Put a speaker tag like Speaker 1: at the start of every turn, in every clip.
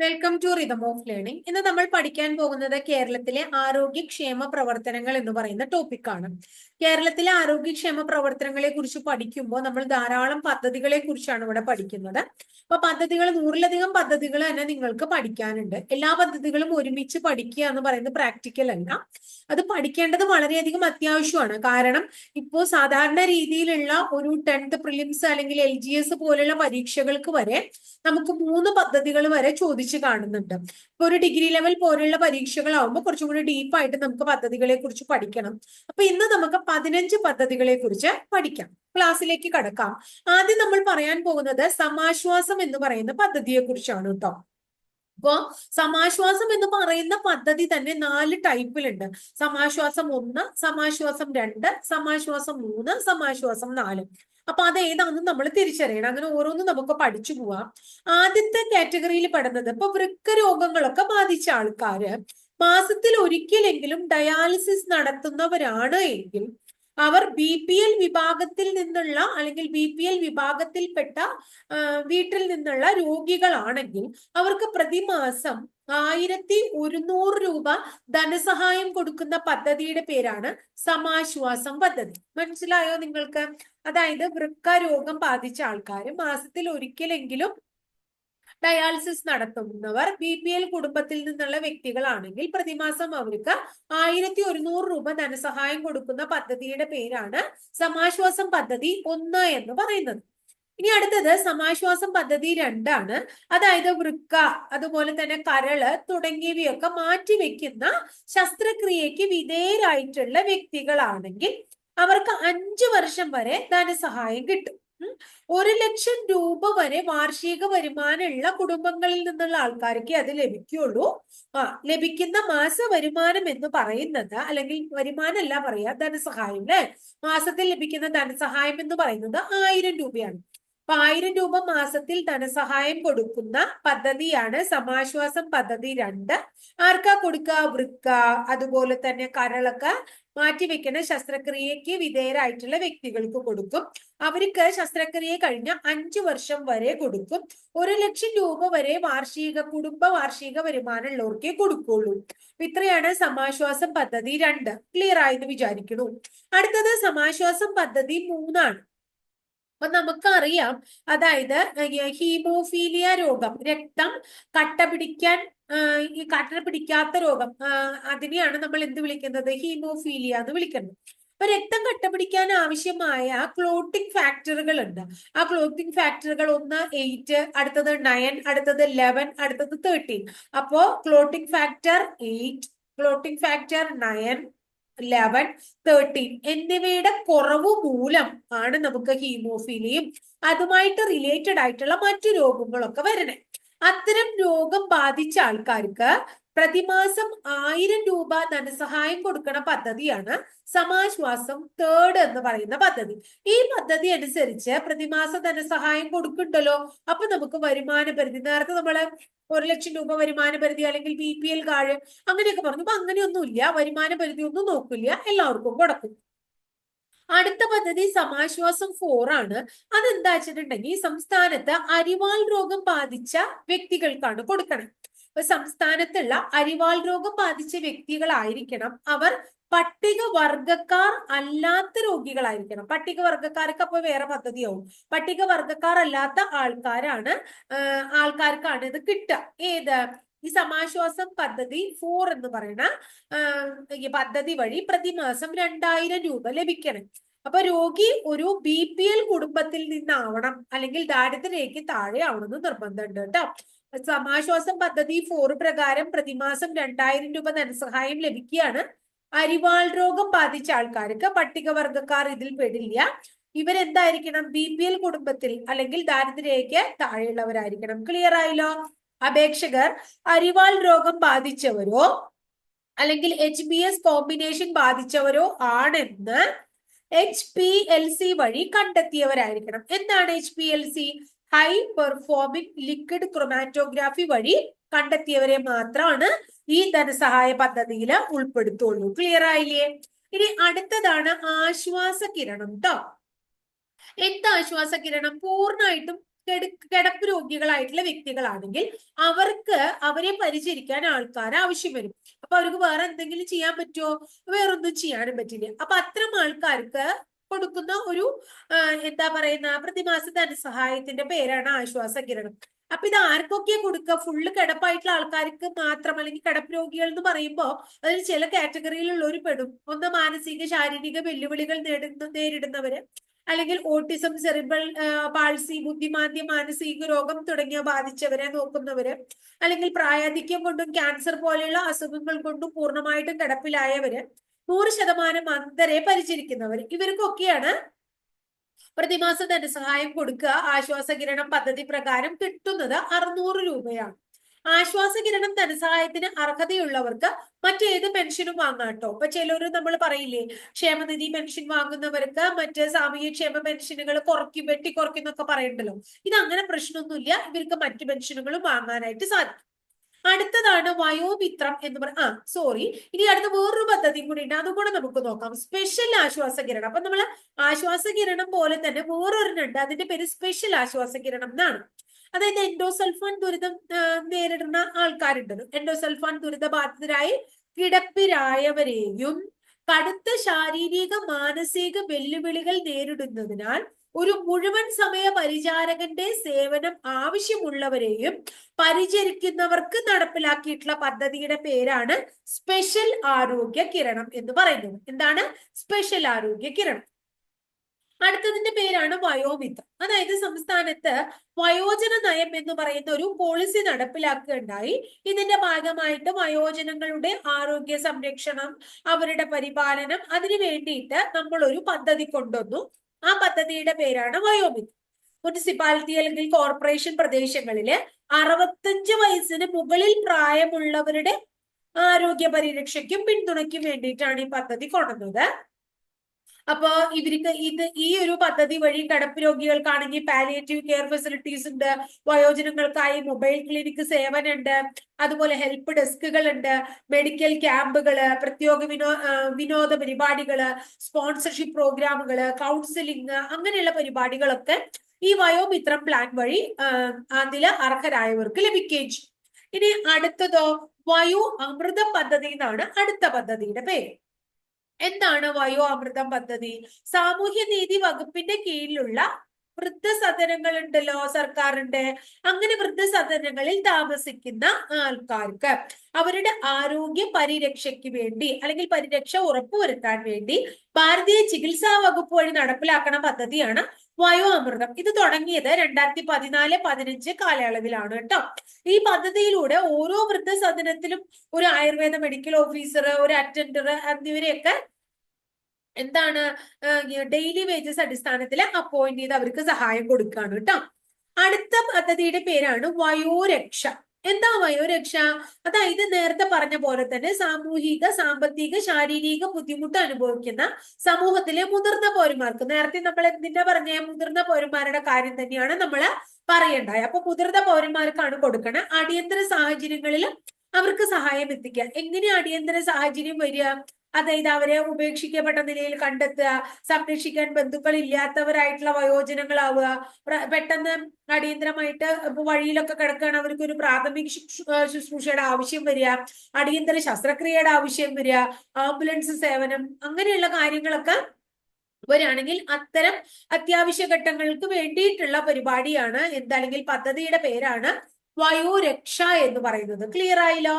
Speaker 1: Welcome to rhythm of learning ഇന്ന് നമ്മൾ പഠിക്കാൻ പോകുന്നത് കേരളത്തിലെ ആരോഗ്യക്ഷേമ പ്രവർത്തനങ്ങൾ എന്ന് പറയുന്ന ടോപ്പിക്കാണ് കേരളത്തിലെ ആരോഗ്യക്ഷേമ പ്രവർത്തനങ്ങളെ കുറിച്ച് പഠിക്കുമ്പോൾ നമ്മൾ ധാരാളം പദ്ധതികളെ കുറിച്ചാണ് ഇവിടെ പഠിക്കുന്നത്. അപ്പൊ പദ്ധതികൾ നൂറിലധികം പദ്ധതികൾ തന്നെ നിങ്ങൾക്ക് പഠിക്കാനുണ്ട്. എല്ലാ പദ്ധതികളും ഒരുമിച്ച് പഠിക്കുക എന്ന് പറയുന്നത് പ്രാക്ടിക്കൽ അല്ല. അത് പഠിക്കേണ്ടത് വളരെയധികം അത്യാവശ്യമാണ്. കാരണം ഇപ്പോൾ സാധാരണ രീതിയിലുള്ള ഒരു ടെൻത്ത് പ്രിലിംസ് അല്ലെങ്കിൽ എൽ പോലെയുള്ള പരീക്ഷകൾക്ക് വരെ നമുക്ക് മൂന്ന് പദ്ധതികൾ വരെ ചോദിച്ചു കാണുന്നുണ്ട്. ഇപ്പൊ ഒരു ഡിഗ്രി ലെവൽ പോലുള്ള പരീക്ഷകളാവുമ്പോൾ കുറച്ചും കൂടി ഡീപ്പായിട്ട് നമുക്ക് പദ്ധതികളെ കുറിച്ച് പഠിക്കണം. അപ്പൊ ഇന്ന് നമുക്ക് പതിനഞ്ച് പദ്ധതികളെ കുറിച്ച് പഠിക്കാം. ക്ലാസ്സിലേക്ക് കടക്കാം. ആദ്യം നമ്മൾ പറയാൻ പോകുന്നത് സമാശ്വാസം എന്ന് പറയുന്ന പദ്ധതിയെ കുറിച്ചാണ് കേട്ടോ. അപ്പോ സമാശ്വാസം എന്ന് പറയുന്ന പദ്ധതി തന്നെ നാല് ടൈപ്പിലുണ്ട്. സമാശ്വാസം ഒന്ന് സമാശ്വാസം രണ്ട് സമാശ്വാസം മൂന്ന് സമാശ്വാസം നാല്. അപ്പൊ അത് ഏതാണെന്ന് നമ്മൾ തിരിച്ചറിയണം. അങ്ങനെ ഓരോന്നും നമുക്ക് പഠിച്ചു പോവാം. ആദ്യത്തെ കാറ്റഗറിയിൽ പെടുന്നത് ഇപ്പൊ വൃക്ക രോഗങ്ങളൊക്കെ ബാധിച്ച ആൾക്കാര് മാസത്തിൽ ഒരിക്കലെങ്കിലും ഡയാലിസിസ് നടത്തുന്നവരാണ് എങ്കിൽ അവർ ബി പി എൽ വിഭാഗത്തിൽ നിന്നുള്ള അല്ലെങ്കിൽ ബി പി എൽ വിഭാഗത്തിൽപ്പെട്ട വീട്ടിൽ നിന്നുള്ള രോഗികളാണെങ്കിൽ അവർക്ക് പ്രതിമാസം ആയിരത്തി ഒരുന്നൂറ് രൂപ ധനസഹായം കൊടുക്കുന്ന പദ്ധതിയുടെ പേരാണ് സമാശ്വാസം പദ്ധതി. മനസ്സിലായോ നിങ്ങൾക്ക്? അതായത് വൃക്ക രോഗം ബാധിച്ച ആൾക്കാർ മാസത്തിൽ ഒരിക്കലെങ്കിലും ഡയാലിസിസ് നടത്തുന്നവർ ബി പി എൽ കുടുംബത്തിൽ നിന്നുള്ള വ്യക്തികളാണെങ്കിൽ പ്രതിമാസം അവർക്ക് ആയിരത്തി ഒരുന്നൂറ് രൂപ ധനസഹായം കൊടുക്കുന്ന പദ്ധതിയുടെ പേരാണ് സമാശ്വാസം പദ്ധതി ഒന്ന് എന്ന് പറയുന്നത്. ഇനി അടുത്തത് സമാശ്വാസം പദ്ധതി രണ്ടാണ്. അതായത് വൃക്ക അതുപോലെ തന്നെ കരൾ തുടങ്ങിയവയൊക്കെ മാറ്റിവെക്കുന്ന ശസ്ത്രക്രിയക്ക് വിധേയരായിട്ടുള്ള വ്യക്തികളാണെങ്കിൽ അവർക്ക് അഞ്ചു വർഷം വരെ ധനസഹായം കിട്ടും. ഒരു ലക്ഷം രൂപ വരെ വാർഷിക വരുമാനമുള്ള കുടുംബങ്ങളിൽ നിന്നുള്ള ആൾക്കാർക്ക് അത് ലഭിക്കുള്ളൂ. ആ ലഭിക്കുന്ന മാസ വരുമാനം എന്ന് പറയുന്നത് അല്ലെങ്കിൽ വരുമാനം അല്ല പറയാ ധനസഹായം അല്ലെ? മാസത്തിൽ ലഭിക്കുന്ന ധനസഹായം എന്ന് പറയുന്നത് ആയിരം രൂപയാണ്. അപ്പൊ ആയിരം രൂപ മാസത്തിൽ ധനസഹായം കൊടുക്കുന്ന പദ്ധതിയാണ് സമാശ്വാസം പദ്ധതി രണ്ട്. ആർക്കാ കൊടുക്കുക വൃക്ക അതുപോലെ തന്നെ കരളൊക്കെ മാറ്റിവെക്കുന്ന ശസ്ത്രക്രിയക്ക് വിധേയരായിട്ടുള്ള വ്യക്തികൾക്ക് കൊടുക്കും. അവർക്ക് ശസ്ത്രക്രിയ കഴിഞ്ഞ അഞ്ചു വർഷം വരെ കൊടുക്കും. ഒരു ലക്ഷം രൂപ വരെ വാർഷിക കുടുംബ വാർഷിക വരുമാനം ഉള്ളവർക്കേ കൊടുക്കുള്ളൂ. ഇത്രയാണ് സമാശ്വാസം പദ്ധതി രണ്ട്. ക്ലിയർ ആയെന്ന് വിചാരിക്കുന്നു. അടുത്തത് സമാശ്വാസം പദ്ധതി മൂന്നാണ്. അപ്പൊ നമുക്കറിയാം അതായത് ഹീമോഫീലിയ രോഗം രക്തം കട്ട പിടിക്കാൻ ഈ കട്ട പിടിക്കാത്ത രോഗം അതിനെയാണ് നമ്മൾ എന്ത് വിളിക്കുന്നത്? ഹീമോഫീലിയ എന്ന് വിളിക്കുന്നത്. അപ്പൊ രക്തം കട്ട പിടിക്കാൻ ആവശ്യമായ ക്ലോട്ടിംഗ് ഫാക്ടറുകൾ ഉണ്ട്. ആ ക്ലോട്ടിംഗ് ഫാക്ടറുകൾ ഒന്ന് എയ്റ്റ് അടുത്തത് നയൻ അടുത്തത് ലെവൻ അടുത്തത് തേർട്ടീൻ അപ്പോ clotting factor eight clotting factor nine eleven thirteen എന്നിവയുടെ കുറവ് മൂലം ആണ് നമുക്ക് ഹീമോഫീലിയും അതുമായിട്ട് റിലേറ്റഡ് ആയിട്ടുള്ള മറ്റു രോഗങ്ങളൊക്കെ വരണേ അത്തരം രോഗം ബാധിച്ച ആൾക്കാർക്ക് പ്രതിമാസം ആയിരം രൂപ ധനസഹായം കൊടുക്കുന്ന പദ്ധതിയാണ് സമാശ്വാസം തേർഡ് എന്ന് പറയുന്ന പദ്ധതി. ഈ പദ്ധതി അനുസരിച്ച് പ്രതിമാസ ധനസഹായം കൊടുക്കുന്നുണ്ടല്ലോ. അപ്പൊ നമുക്ക് വരുമാന പരിധി നേരത്തെ നമ്മൾ ഒരു ലക്ഷം രൂപ വരുമാന പരിധി അല്ലെങ്കിൽ ബി പി എൽ കാഴ് അങ്ങനെയൊക്കെ പറഞ്ഞു. അപ്പൊ അങ്ങനെയൊന്നുമില്ല. വരുമാന പരിധി ഒന്നും നോക്കില്ല. എല്ലാവർക്കും കൊടുക്കും. അടുത്ത പദ്ധതി സമാശ്വാസം ഫോർ ആണ്. അതെന്താ വെച്ചിട്ടുണ്ടെങ്കിൽ സംസ്ഥാനത്ത് അരിവാൾ രോഗം ബാധിച്ച വ്യക്തികൾക്കാണ് കൊടുക്കണം. ഇപ്പൊ സംസ്ഥാനത്തുള്ള അരിവാൾ രോഗം ബാധിച്ച വ്യക്തികളായിരിക്കണം. അവർ പട്ടിക വർഗക്കാർ അല്ലാത്ത രോഗികളായിരിക്കണം. പട്ടിക വർഗക്കാർക്ക് അപ്പൊ വേറെ പദ്ധതിയാവും. പട്ടിക വർഗക്കാർ അല്ലാത്ത ആൾക്കാരാണ് ആൾക്കാർക്കാണ് ഇത് കിട്ടുക. ഏത്? ഈ സമാശ്വാസം പദ്ധതി ഫോർ എന്ന് പറയുന്ന പദ്ധതി വഴി പ്രതിമാസം രണ്ടായിരം രൂപ ലഭിക്കണം. അപ്പൊ രോഗി ഒരു ബി പി എൽ കുടുംബത്തിൽ നിന്നാവണം അല്ലെങ്കിൽ ദാരിദ്ര്യരേഖയ്ക്ക് താഴെ ആവണമെന്ന് നിർബന്ധമുണ്ട് കേട്ടോ. സമാശ്വാസം പദ്ധതി ഫോർ പ്രകാരം പ്രതിമാസം രണ്ടായിരം രൂപ ധനസഹായം ലഭിക്കുകയാണ്. അരിവാൾ രോഗം ബാധിച്ച ആൾക്കാർക്ക് പട്ടികവർഗക്കാർ ഇതിൽ പെടില്ല. ഇവരെന്തായിരിക്കണം? ബി പി എൽ കുടുംബത്തിൽ അല്ലെങ്കിൽ ദാരിദ്ര്യരേഖയ്ക്ക് താഴെയുള്ളവരായിരിക്കണം. ക്ലിയർ ആയല്ലോ? അപേക്ഷകർ അരിവാൾ രോഗം ബാധിച്ചവരോ അല്ലെങ്കിൽ എച്ച് ബി എസ് കോമ്പിനേഷൻ ബാധിച്ചവരോ ആണെന്ന് എച്ച് പി എൽ സി വഴി കണ്ടെത്തിയവരായിരിക്കണം. എന്താണ് H P L C high performing liquid chromatography വഴി കണ്ടെത്തിയവരെ മാത്രമാണ് ഈ ധനസഹായ പദ്ധതിയിൽ ഉൾപ്പെടുത്തുള്ളൂ. ക്ലിയർ ആയില്ലേ? ഇനി അടുത്തതാണ് ആശ്വാസ കിരണം കേട്ടോ എന്ത് ആശ്വാസ കിരണം? പൂർണമായിട്ടും കിടപ്പ് രോഗികളായിട്ടുള്ള വ്യക്തികളാണെങ്കിൽ അവർക്ക് അവരെ പരിചരിക്കാൻ ആൾക്കാർ ആവശ്യം വരും. അപ്പൊ അവർക്ക് വേറെ എന്തെങ്കിലും ചെയ്യാൻ പറ്റുമോ വേറൊന്നും ചെയ്യാനും പറ്റില്ല. അപ്പൊ അത്തരം ആൾക്കാർക്ക് കൊടുക്കുന്ന ഒരു എന്താ പറയുന്ന പ്രതിമാസ ധനസഹായത്തിന്റെ പേരാണ് ആശ്വാസ കിരണം അപ്പൊ ഇത് ആർക്കൊക്കെ കൊടുക്കുക? ഫുള്ള് കിടപ്പായിട്ടുള്ള ആൾക്കാർക്ക് മാത്രം അല്ലെങ്കിൽ കിടപ്പ് രോഗികൾ എന്ന് പറയുമ്പോൾ അതിൽ ചില കാറ്റഗറിയിലുള്ളവർ പെടും. ഒന്ന് മാനസിക ശാരീരിക വെല്ലുവിളികൾ നേരിടുന്നവര്. അല്ലെങ്കിൽ ഓട്ടിസം സെറിബൽ പാൾസി ബുദ്ധിമാന്ദ്യ മാനസിക രോഗം തുടങ്ങിയ ബാധിച്ചവരെ നോക്കുന്നവര് അല്ലെങ്കിൽ പ്രായാധിക്യം കൊണ്ടും ക്യാൻസർ പോലെയുള്ള അസുഖങ്ങൾ കൊണ്ടും പൂർണമായിട്ടും കിടപ്പിലായവര് നൂറ് ശതമാനം അന്തരെ പരിചരിക്കുന്നവർ ഇവർക്കൊക്കെയാണ് പ്രതിമാസ ധനസഹായം കൊടുക്കുക ആശ്വാസ കിരണം പദ്ധതി പ്രകാരം കിട്ടുന്നത് അറുന്നൂറ് രൂപയാണ്. ആശ്വാസ കിരണം ധനസഹായത്തിന് അർഹതയുള്ളവർക്ക് മറ്റേത് പെൻഷനും വാങ്ങാം കേട്ടോ. ഇപ്പൊ ചിലര് നമ്മൾ പറയില്ലേ ക്ഷേമനിധി പെൻഷൻ വാങ്ങുന്നവർക്ക് മറ്റ് സാമൂഹ്യ ക്ഷേമ പെൻഷനുകൾ കുറയ്ക്കും വെട്ടിക്കുറയ്ക്കും എന്നൊക്കെ പറയണ്ടല്ലോ. ഇത് അങ്ങനെ പ്രശ്നമൊന്നുമില്ല. ഇവർക്ക് മറ്റു പെൻഷനുകളും വാങ്ങാനായിട്ട് സാധിക്കും. അടുത്തതാണ് വയോമിത്രം എന്ന് പറ ആ സോറി ഇനി അടുത്ത വേറൊരു പദ്ധതിയും കൂടി ഉണ്ട്. അതും കൂടെ നമുക്ക് നോക്കാം. സ്പെഷ്യൽ ആശ്വാസ കിരണം. അപ്പൊ നമ്മൾ ആശ്വാസ കിരണം പോലെ തന്നെ വേറൊരെണ്ണുണ്ട് അതിന്റെ പേര് സ്പെഷ്യൽ ആശ്വാസ കിരണം എന്നാണ്. അതായത് എൻഡോസൾഫാൻ ദുരിതം നേരിടുന്ന ആൾക്കാരുണ്ടത് എൻഡോസൾഫാൻ ദുരിത ബാധിതരായി കിടപ്പിലായവരെയും കടുത്ത ശാരീരിക മാനസിക വെല്ലുവിളികൾ നേരിടുന്നതിനാൽ ഒരു മുഴുവൻ സമയ പരിചാരകന്റെ സേവനം ആവശ്യമുള്ളവരെയും പരിചരിക്കുന്നവർക്ക് നടപ്പിലാക്കിയിട്ടുള്ള പദ്ധതിയുടെ പേരാണ് സ്പെഷ്യൽ ആരോഗ്യ കിരണം എന്ന് പറയുന്നത്. എന്താണ്? സ്പെഷ്യൽ ആരോഗ്യ കിരണം. അടുത്തതിന്റെ പേരാണ് വയോമിത്രം അതായത് സംസ്ഥാനത്ത് വയോജന നയം എന്ന് പറയുന്ന ഒരു പോളിസി നടപ്പിലാക്കുകയുണ്ടായി. ഇതിന്റെ ഭാഗമായിട്ട് വയോജനങ്ങളുടെ ആരോഗ്യ സംരക്ഷണം അവരുടെ പരിപാലനം അതിനു വേണ്ടിയിട്ട് നമ്മൾ ഒരു പദ്ധതി കൊണ്ടുവന്നു. ആ പദ്ധതിയുടെ പേരാണ് വയോമിത്രം മുനിസിപ്പാലിറ്റി അല്ലെങ്കിൽ കോർപ്പറേഷൻ പ്രദേശങ്ങളിൽ അറുപത്തഞ്ച് വയസ്സിന് മുകളിൽ പ്രായമുള്ളവരുടെ ആരോഗ്യ പരിരക്ഷയ്ക്കും പിന്തുണയ്ക്കും വേണ്ടിയിട്ടാണ് ഈ പദ്ധതി കൊണ്ടുവന്നത്. അപ്പോ ഇവർക്ക് ഇത് ഈ ഒരു പദ്ധതി വഴി കിടപ്പ് രോഗികൾക്കാണെങ്കിൽ പാലിയേറ്റീവ് കെയർ ഫെസിലിറ്റീസ് ഉണ്ട് വയോജനങ്ങൾക്കായി മൊബൈൽ ക്ലിനിക് സേവനം ഉണ്ട് അതുപോലെ ഹെൽപ്പ് ഡെസ്കുകൾ ഉണ്ട് മെഡിക്കൽ ക്യാമ്പുകൾ പ്രത്യേക വിനോ വിനോദ പരിപാടികൾ സ്പോൺസർഷിപ്പ് പ്രോഗ്രാമുകൾ കൗൺസിലിംഗ് അങ്ങനെയുള്ള പരിപാടികളൊക്കെ ഈ വയോമിത്രം പ്ലാൻ വഴി അതിൽ അർഹരായവർക്ക് ലഭിക്കുകയും ചെയ്യും. ഇനി അടുത്തതോ വയോ അമൃതം പദ്ധതി എന്നാണ് അടുത്ത പദ്ധതിയുടെ പേര്. എന്താണ് വയോ അമൃതം പദ്ധതി? സാമൂഹ്യ നീതി വകുപ്പിന്റെ കീഴിലുള്ള വൃദ്ധസദനങ്ങൾ ഉണ്ടല്ലോ സർക്കാരിന്റെ. അങ്ങനെ വൃദ്ധസദനങ്ങളിൽ താമസിക്കുന്ന ആൾക്കാർക്ക് അവരുടെ ആരോഗ്യ പരിരക്ഷയ്ക്ക് വേണ്ടി അല്ലെങ്കിൽ പരിരക്ഷ ഉറപ്പുവരുത്താൻ വേണ്ടി ഭാരതീയ ചികിത്സാ വകുപ്പ് വഴി നടപ്പിലാക്കണ പദ്ധതിയാണ് വയോ അമൃതം ഇത് തുടങ്ങിയത് രണ്ടായിരത്തി പതിനാല് പതിനഞ്ച് കാലയളവിലാണ് കേട്ടോ. ഈ പദ്ധതിയിലൂടെ ഓരോ വൃദ്ധസദനത്തിലും ഒരു ആയുർവേദ മെഡിക്കൽ ഓഫീസർ ഒരു അറ്റൻഡർ എന്നിവരെയൊക്കെ എന്താണ് ഡെയിലി വേജസ് അടിസ്ഥാനത്തിൽ അപ്പോയിന്റ് ചെയ്ത് അവർക്ക് സഹായം കൊടുക്കുകയാണ് കേട്ടോ. അടുത്ത പദ്ധതിയുടെ പേരാണ് വയോരക്ഷ. എന്താ വയോരക്ഷ? അതായത് നേരത്തെ പറഞ്ഞ പോലെ തന്നെ സാമൂഹിക സാമ്പത്തിക ശാരീരിക ബുദ്ധിമുട്ട് അനുഭവിക്കുന്ന സമൂഹത്തിലെ മുതിർന്ന പൗരന്മാർക്ക്. നേരത്തെ നമ്മൾ എന്തിനാ പറഞ്ഞ? മുതിർന്ന പൗരന്മാരുടെ കാര്യം തന്നെയാണ് നമ്മൾ പറയേണ്ടത്. അപ്പൊ മുതിർന്ന പൗരന്മാർക്കാണ് കൊടുക്കണ അടിയന്തര സാഹചര്യങ്ങളിൽ അവർക്ക് സഹായം എത്തിക്കുക. എങ്ങനെ അടിയന്തര സാഹചര്യം വരിക? അതായത് അവരെ ഉപേക്ഷിക്കപ്പെട്ട നിലയിൽ കണ്ടെത്തുക സംരക്ഷിക്കാൻ ബന്ധുക്കൾ ഇല്ലാത്തവരായിട്ടുള്ള വയോജനങ്ങളാവുക പെട്ടെന്ന് അടിയന്തരമായിട്ട് ഇപ്പൊ വഴിയിലൊക്കെ കിടക്കുകയാണ് അവർക്ക് ഒരു പ്രാഥമിക ശുശ്രൂ- ശുശ്രൂഷയുടെ ആവശ്യം വരിക അടിയന്തര ശസ്ത്രക്രിയയുടെ ആവശ്യം വരിക ആംബുലൻസ് സേവനം അങ്ങനെയുള്ള കാര്യങ്ങളൊക്കെ വരികയാണെങ്കിൽ അത്തരം അത്യാവശ്യ ഘട്ടങ്ങൾക്ക് വേണ്ടിയിട്ടുള്ള പരിപാടിയാണ് എന്താണെങ്കിൽ പദ്ധതിയുടെ പേരാണ് വയോരക്ഷ എന്ന് പറയുന്നത്. ക്ലിയർ ആയില്ലോ?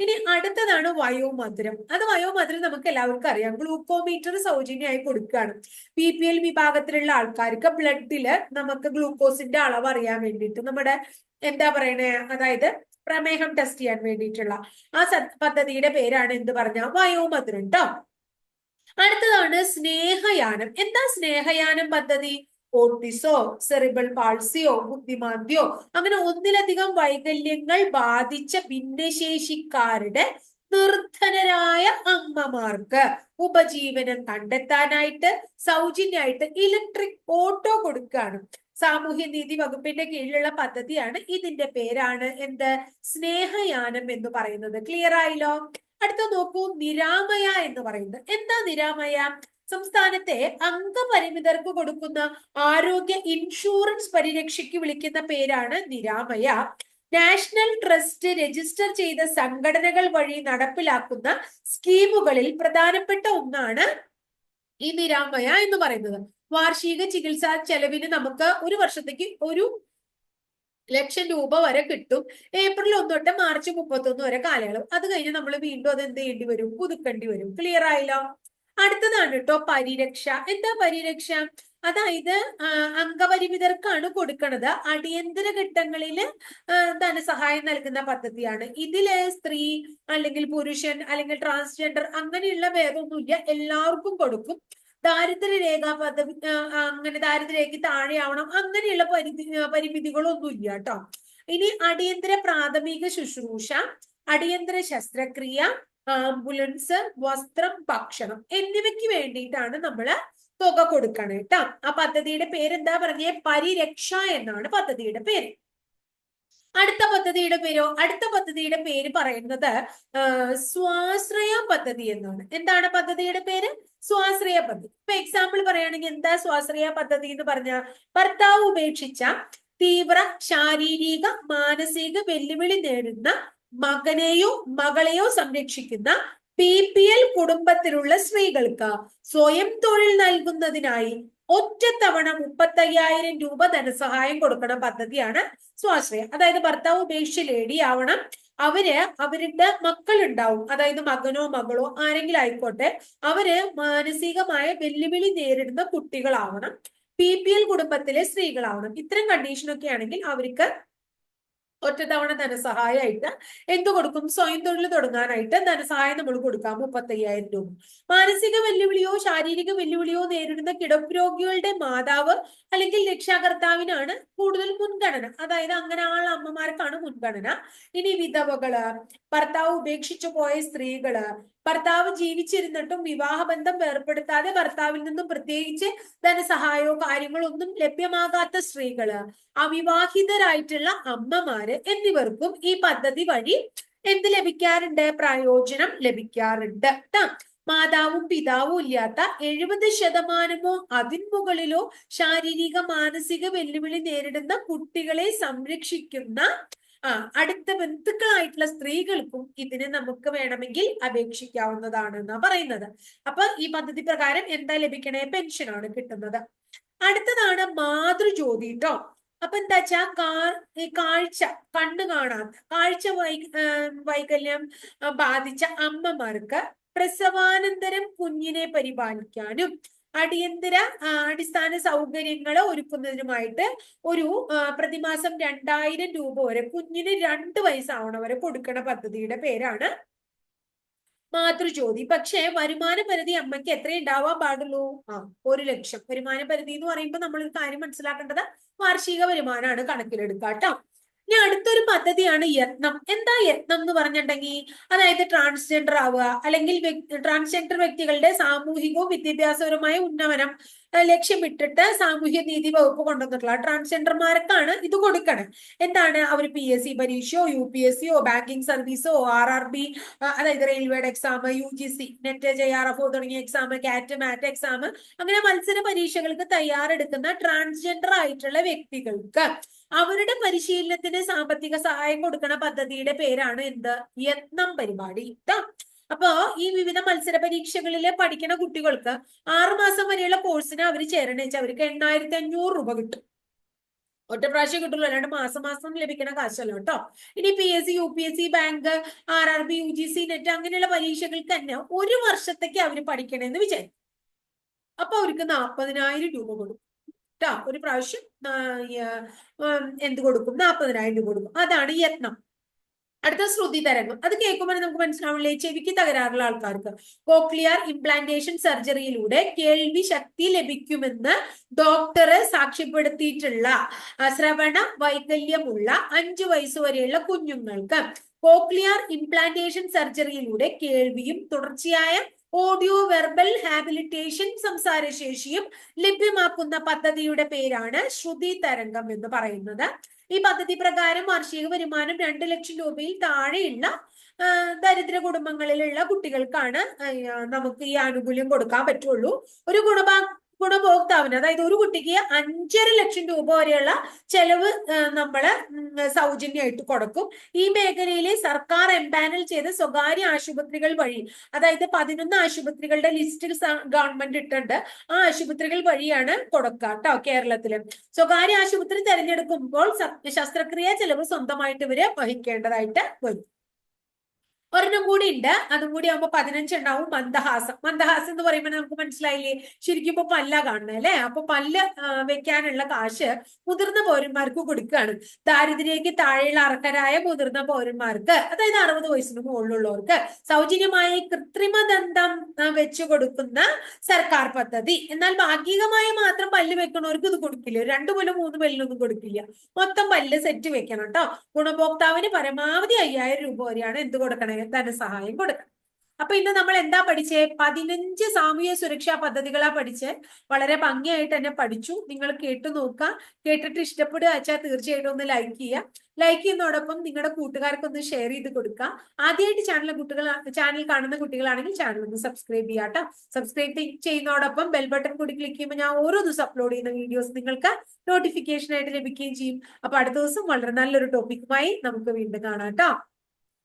Speaker 1: ഇനി അടുത്തതാണ് വയോമധുരം. അത് വയോമധുരം നമുക്ക് എല്ലാവർക്കും അറിയാം. ഗ്ലൂക്കോമീറ്റർ സൗജന്യമായി കൊടുക്കുകയാണ്. പി പി എൽ വിഭാഗത്തിലുള്ള ആൾക്കാർക്ക് ബ്ലഡിൽ നമുക്ക് ഗ്ലൂക്കോസിന്റെ അളവ് അറിയാൻ വേണ്ടിയിട്ട് നമ്മുടെ എന്താ പറയണേ? അതായത് പ്രമേഹം ടെസ്റ്റ് ചെയ്യാൻ വേണ്ടിയിട്ടുള്ള ആ പദ്ധതിയുടെ പേരാണ് എന്ത് പറഞ്ഞ വയോമധുരം കേട്ടോ അടുത്തതാണ് സ്നേഹയാനം. എന്താ സ്നേഹയാനം പദ്ധതി? ഓട്ടിസോ സെറിബൽ പാൾസിയോ ബുദ്ധിമാന്ദ്യോ അങ്ങനെ ഒന്നിലധികം വൈകല്യങ്ങൾ ബാധിച്ച ഭിന്നശേഷിക്കാരുടെ നിർദ്ധനരായ അമ്മമാർക്ക് ഉപജീവനം കണ്ടെത്താനായിട്ട് സൗജന്യമായിട്ട് ഇലക്ട്രിക് ഓട്ടോ കൊടുക്കുകയാണ്. സാമൂഹ്യ നീതി വകുപ്പിന്റെ കീഴിലുള്ള പദ്ധതിയാണ് ഇതിന്റെ പേരാണ്. എന്ത്? സ്നേഹയാനം എന്ന് പറയുന്നത്. ക്ലിയർ ആയില്ലോ? അടുത്ത നോക്കൂ നിരാമയ എന്ന് പറയുന്നത്. എന്താ നിരാമയ? സംസ്ഥാനത്തെ അംഗപരിമിതർക്ക് കൊടുക്കുന്ന ആരോഗ്യ ഇൻഷുറൻസ് പരിരക്ഷയ്ക്ക് വിളിക്കുന്ന പേരാണ് നിരാമയ. നാഷണൽ ട്രസ്റ്റ് രജിസ്റ്റർ ചെയ്ത സംഘടനകൾ വഴി നടപ്പിലാക്കുന്ന സ്കീമുകളിൽ പ്രധാനപ്പെട്ട ഒന്നാണ് ഈ നിരാമയ എന്ന് പറയുന്നത്. വാർഷിക ചികിത്സാ ചെലവിന് നമുക്ക് ഒരു വർഷത്തേക്ക് ഒരു ലക്ഷം രൂപ വരെ കിട്ടും. ഏപ്രിൽ ഒന്ന് തൊട്ട് മാർച്ച് മുപ്പത്തൊന്ന് വരെ കാലയളവ്. അത് കഴിഞ്ഞ് നമ്മൾ വീണ്ടും അത് എന്ത് ചെയ്യേണ്ടി വരും? പുതുക്കേണ്ടി വരും. ക്ലിയർ ആയല്ലോ? അടുത്തതാണ് കേട്ടോ പരിരക്ഷ. എന്താ പരിരക്ഷ? അതായത് അംഗപരിമിതർക്കാണ് കൊടുക്കുന്നത് അടിയന്തര ഘട്ടങ്ങളിൽ ധനസഹായം നൽകുന്ന പദ്ധതിയാണ്. ഇതിൽ സ്ത്രീ അല്ലെങ്കിൽ പുരുഷൻ അല്ലെങ്കിൽ ട്രാൻസ്ജെൻഡർ അങ്ങനെയുള്ള ഭേദമൊന്നുമില്ല. എല്ലാവർക്കും കൊടുക്കും. ദാരിദ്ര്യ രേഖ പദവി അങ്ങനെ ദാരിദ്ര്യരേഖയ്ക്ക് താഴെയാവണം. അങ്ങനെയുള്ള പരിധി പരിമിതികളൊന്നുമില്ല കേട്ടോ ഇനി അടിയന്തര പ്രാഥമിക ശുശ്രൂഷ അടിയന്തര ശസ്ത്രക്രിയ ആംബുലൻസ് വസ്ത്രം ഭക്ഷണം എന്നിവയ്ക്ക് വേണ്ടിയിട്ടാണ് നമ്മൾ തുക കൊടുക്കണം കേട്ടോ. ആ പദ്ധതിയുടെ എന്താ പറഞ്ഞേ? പരിരക്ഷ എന്നാണ് പദ്ധതിയുടെ പേര്. അടുത്ത പദ്ധതിയുടെ പേരോ? അടുത്ത പദ്ധതിയുടെ പേര് പറയുന്നത് സ്വാശ്രയ പദ്ധതി എന്നാണ്. എന്താണ് പദ്ധതിയുടെ പേര്? സ്വാശ്രയ പദ്ധതി. ഇപ്പൊ എക്സാമ്പിൾ പറയുകയാണെങ്കിൽ എന്താ സ്വാശ്രയ പദ്ധതി എന്ന് പറഞ്ഞ? ഭർത്താവ് ഉപേക്ഷിച്ച തീവ്ര ശാരീരിക മാനസിക വെല്ലുവിളി നേരിടുന്ന മകനെയോ മകളെയോ സംരക്ഷിക്കുന്ന പി പി എൽ കുടുംബത്തിലുള്ള സ്ത്രീകൾക്ക് സ്വയം തൊഴിൽ നൽകുന്നതിനായി ഒറ്റത്തവണ മുപ്പത്തയ്യായിരം രൂപ ധനസഹായം കൊടുക്കണ പദ്ധതിയാണ് സ്വാശ്രയ. അതായത് ഭർത്താവ് ഉപേക്ഷിച്ച് ലേഡി ആവണം. അവർ അവരുടെ മക്കളുണ്ടാവും. അതായത് മകനോ മകളോ ആരെങ്കിലും ആയിക്കോട്ടെ അവർ മാനസികമായ വെല്ലുവിളി നേരിടുന്ന കുട്ടികളാവണം. പി പി എൽ കുടുംബത്തിലെ സ്ത്രീകളാവണം. ഇത്തരം കണ്ടീഷനൊക്കെ ആണെങ്കിൽ അവർക്ക് ഒറ്റത്തവണ ധനസഹായമായിട്ട് എന്ത് കൊടുക്കും? സ്വയം തൊഴിൽ തുടങ്ങാനായിട്ട് ധനസഹായം നമ്മൾ കൊടുക്കാം മുപ്പത്തയ്യായിരം രൂപ. മാനസിക വെല്ലുവിളിയോ ശാരീരിക വെല്ലുവിളിയോ നേരിടുന്ന കിടപ്പ് രോഗികളുടെ മാതാവ് അല്ലെങ്കിൽ രക്ഷാകർത്താവിനാണ് കൂടുതൽ മുൻഗണന. അതായത് അങ്ങനെ ആൾ അമ്മമാർക്കാണ് മുൻഗണന. ഇനി വിധവകൾ ഭർത്താവ് ഉപേക്ഷിച്ചു പോയ സ്ത്രീകൾ ഭർത്താവ് ജീവിച്ചിരുന്നിട്ടും വിവാഹബന്ധം ഏർപ്പെടുത്താതെ ഭർത്താവിൽ നിന്നും പ്രത്യേകിച്ച് ധനസഹായമോ കാര്യങ്ങളോ ഒന്നും ലഭ്യമാകാത്ത സ്ത്രീകൾ അവിവാഹിതരായിട്ടുള്ള അമ്മമാര് എന്നിവർക്കും ഈ പദ്ധതി വഴി എന്ത് ലഭിക്കാറുണ്ട്? പ്രയോജനം ലഭിക്കാറുണ്ട് മാതാവും പിതാവും ഇല്ലാത്ത എഴുപത് ശതമാനമോ അതിന് മുകളിലോ ശാരീരിക മാനസിക വെല്ലുവിളി നേരിടുന്ന കുട്ടികളെ സംരക്ഷിക്കുന്ന ആ അടുത്ത ബന്ധുക്കളായിട്ടുള്ള സ്ത്രീകൾക്കും ഇതിന് നമുക്ക് വേണമെങ്കിൽ അപേക്ഷിക്കാവുന്നതാണ് എന്നാ പറയുന്നത്. അപ്പൊ ഈ പദ്ധതി പ്രകാരം എന്താ ലഭിക്കണേ? പെൻഷനാണ് കിട്ടുന്നത്. അടുത്തതാണ് മാതൃജ്യോതി കേട്ടോ അപ്പൊ എന്താ വെച്ചാ ഈ കാഴ്ച കണ്ണു കാണാത്ത കാഴ്ച വൈ വൈകല്യം ബാധിച്ച അമ്മമാർക്ക് പ്രസവാനന്തരം കുഞ്ഞിനെ പരിപാലിക്കാനും അടിയന്തര അടിസ്ഥാന സൗകര്യങ്ങൾ ഒരുക്കുന്നതിനുമായിട്ട് ഒരു പ്രതിമാസം രണ്ടായിരം രൂപ വരെ കുഞ്ഞിന് രണ്ട് വയസ്സാവണ വരെ കൊടുക്കണ പദ്ധതിയുടെ പേരാണ് മാതൃജ്യോതി. പക്ഷേ വരുമാന പരിധി അമ്മയ്ക്ക് എത്ര ഉണ്ടാവാൻ പാടുള്ളൂ? ആ ഒരു ലക്ഷം. വരുമാന പരിധി എന്ന് പറയുമ്പോൾ നമ്മൾ ഒരു കാര്യം മനസ്സിലാക്കേണ്ടത് വാർഷിക വരുമാനമാണ് കണക്കിലെടുക്കുക കേട്ടോ ഇനി അടുത്തൊരു പദ്ധതിയാണ് യത്നം. എന്താ യത്നം എന്ന് പറഞ്ഞിട്ടുണ്ടെങ്കിൽ അതായത് ട്രാൻസ്ജെൻഡർ ആവുക അല്ലെങ്കിൽ ട്രാൻസ്ജെൻഡർ വ്യക്തികളുടെ സാമൂഹികവും വിദ്യാഭ്യാസപരമായ ഉന്നമനം ലക്ഷ്യമിട്ടിട്ട് സാമൂഹ്യ നീതി വകുപ്പ് കൊണ്ടുവന്നിട്ടുള്ള ട്രാൻസ്ജെൻഡർമാർക്കാണ് ഇത് കൊടുക്കണം. എന്താണ്? അവർ പി എസ് സി പരീക്ഷയോ യു പി എസ് സിയോ ബാങ്കിങ് സർവീസോ ആർ ആർ ബി അതായത് റെയിൽവേയുടെ exam U G C net J R F തുടങ്ങിയ എക്സാം കാറ്റ് മാറ്റ് എക്സാം അങ്ങനെ മത്സര പരീക്ഷകൾക്ക് തയ്യാറെടുക്കുന്ന ട്രാൻസ്ജെൻഡർ ആയിട്ടുള്ള വ്യക്തികൾക്ക്. അവരുടെ പരിശീലനത്തിന് സാമ്പത്തിക സഹായം കൊടുക്കുന്ന പദ്ധതിയുടെ പേരാണ് എന്ത്? യത്നം പരിപാടി. അപ്പോ ഈ വിവിധ മത്സര പരീക്ഷകളിലെ പഠിക്കുന്ന കുട്ടികൾക്ക് ആറുമാസം വരെയുള്ള കോഴ്സിന് അവർ ചേരണ വെച്ചാൽ അവർക്ക് എണ്ണായിരത്തി അഞ്ഞൂറ് രൂപ കിട്ടും. ഒറ്റ പ്രാവശ്യം കിട്ടുള്ളൂ. അല്ലാണ്ട് മാസം മാസം ലഭിക്കുന്ന കാശല്ല കേട്ടോ. ഇനി P S C U P S C bank R R B U G C net അങ്ങനെയുള്ള പരീക്ഷകൾക്ക് തന്നെ ഒരു വർഷത്തേക്ക് അവർ പഠിക്കണമെന്ന് വിചാരിക്കും. അപ്പൊ അവർക്ക് നാൽപ്പതിനായിരം രൂപ കൊടുക്കും. ട്ടാ ഒരു പ്രാവശ്യം എന്ത് കൊടുക്കും? നാൽപ്പതിനായിരം രൂപ കൊടുക്കും. അതാണ് യത്നം. അടുത്ത ശ്രുതി തരംഗം അത് കേൾക്കുമ്പോൾ നമുക്ക് മനസ്സിലാവില്ലേ ചെവിക്ക് തകരാറുള്ള ആൾക്കാർക്ക്. കോക്ലിയർ ഇംപ്ലാന്റേഷൻ സർജറിയിലൂടെ കേൾവി ശക്തി ലഭിക്കുമെന്ന് ഡോക്ടറെ സാക്ഷ്യപ്പെടുത്തിയിട്ടുള്ള ശ്രവണ വൈകല്യമുള്ള അഞ്ചു വയസ്സ് വരെയുള്ള കുഞ്ഞുങ്ങൾക്ക് കോക്ലിയർ ഇംപ്ലാന്റേഷൻ സർജറിയിലൂടെ കേൾവിയും തുടർച്ചയായ ഓഡിയോ വെർബൽ ഹാബിലിറ്റേഷൻ സംസാരശേഷിയും ലഭ്യമാക്കുന്ന പദ്ധതിയുടെ പേരാണ് ശ്രുതി തരംഗം എന്ന് പറയുന്നത്. ഈ പദ്ധതി പ്രകാരം വാർഷിക വരുമാനം രണ്ട് ലക്ഷം രൂപയിൽ താഴെയുള്ള ദരിദ്ര കുടുംബങ്ങളിലുള്ള കുട്ടികൾക്കാണ് നമുക്ക് ഈ ആനുകൂല്യം കൊടുക്കാൻ പറ്റുള്ളൂ. ഒരു ഗുണഭാ ഗുണഭോക്താവിന് അതായത് ഒരു കുട്ടിക്ക് അഞ്ചര ലക്ഷം രൂപ വരെയുള്ള ചെലവ് നമ്മൾ സൗജന്യമായിട്ട് കൊടുക്കും. ഈ മേഖലയിലെ സർക്കാർ എംപാനൽ ചെയ്ത സ്വകാര്യ ആശുപത്രികൾ വഴി അതായത് പതിനൊന്ന് ആശുപത്രികളുടെ ലിസ്റ്റിൽ ഗവൺമെന്റ് ഇട്ടുണ്ട്. ആ ആശുപത്രികൾ വഴിയാണ് കൊടുക്കുക കേട്ടോ കേരളത്തിൽ. സ്വകാര്യ ആശുപത്രി തിരഞ്ഞെടുക്കുമ്പോൾ ശസ്ത്രക്രിയ ചെലവ് സ്വന്തമായിട്ട് ഇവർ വഹിക്കേണ്ടതായിട്ട് വരും. ഒരെണ്ണം കൂടി ഉണ്ട്. അതും കൂടി ആകുമ്പോ പതിനഞ്ച് ഉണ്ടാവും മന്ദഹാസം. മന്ദഹാസം എന്ന് പറയുമ്പോൾ നമുക്ക് മനസ്സിലായില്ലേ? ശരിക്കും ഇപ്പൊ പല്ല കാണുന്നത് അല്ലെ? അപ്പൊ പല്ല് വെക്കാനുള്ള കാശ് മുതിർന്ന പൗരന്മാർക്ക് കൊടുക്കുകയാണ് ദാരിദ്ര്യക്ക് താഴെയുള്ള അർഹരായ മുതിർന്ന പൗരന്മാർക്ക് അതായത് അറുപത് വയസ്സിന് മുകളിലുള്ളവർക്ക് സൗജന്യമായി കൃത്രിമ ദന്തം വെച്ചു കൊടുക്കുന്ന സർക്കാർ പദ്ധതി. എന്നാൽ ഭാഗികമായി മാത്രം പല്ല് വെക്കണവർക്ക് ഇത് കൊടുക്കില്ല. രണ്ടു പല്ല് മൂന്ന് പല്ലിനൊന്നും കൊടുക്കില്ല. മൊത്തം പല്ല് സെറ്റ് വെക്കണം കേട്ടോ ഗുണഭോക്താവിന് പരമാവധി അയ്യായിരം രൂപ വരെയാണ് എന്ത് കൊടുക്കണേ? ധനസഹായം കൊടുക്കണം. അപ്പൊ ഇന്ന് നമ്മൾ എന്താ പഠിച്ചേ? പതിനഞ്ച് സാമൂഹ്യ സുരക്ഷാ പദ്ധതികളാ പഠിച്ച്. വളരെ ഭംഗിയായിട്ട് തന്നെ പഠിച്ചു. നിങ്ങൾ കേട്ടു നോക്കുക. കേട്ടിട്ട് ഇഷ്ടപ്പെടുക വെച്ചാൽ തീർച്ചയായിട്ടും ഒന്ന് ലൈക്ക് ചെയ്യുക. ലൈക്ക് ചെയ്യുന്നതോടൊപ്പം നിങ്ങളുടെ കൂട്ടുകാർക്കൊന്ന് ഷെയർ ചെയ്ത് കൊടുക്കുക. ആദ്യമായിട്ട് ചാനൽ കുട്ടികൾ ചാനൽ കാണുന്ന കുട്ടികളാണെങ്കിൽ ചാനൽ ഒന്ന് സബ്സ്ക്രൈബ് ചെയ്യുക കേട്ടോ സബ്സ്ക്രൈബ് ചെയ്യുന്നതോടൊപ്പം ബെൽ ബട്ടൺ കൂടി ക്ലിക്ക് ചെയ്യുമ്പോൾ ഞാൻ ഓരോ ദിവസം അപ്ലോഡ് ചെയ്യുന്ന വീഡിയോസ് നിങ്ങൾക്ക് നോട്ടിഫിക്കേഷൻ ആയിട്ട് ലഭിക്കുകയും ചെയ്യും. അപ്പൊ അടുത്ത ദിവസം വളരെ നല്ലൊരു ടോപ്പിക്കുമായി നമുക്ക് വീണ്ടും കാണാം കേട്ടോ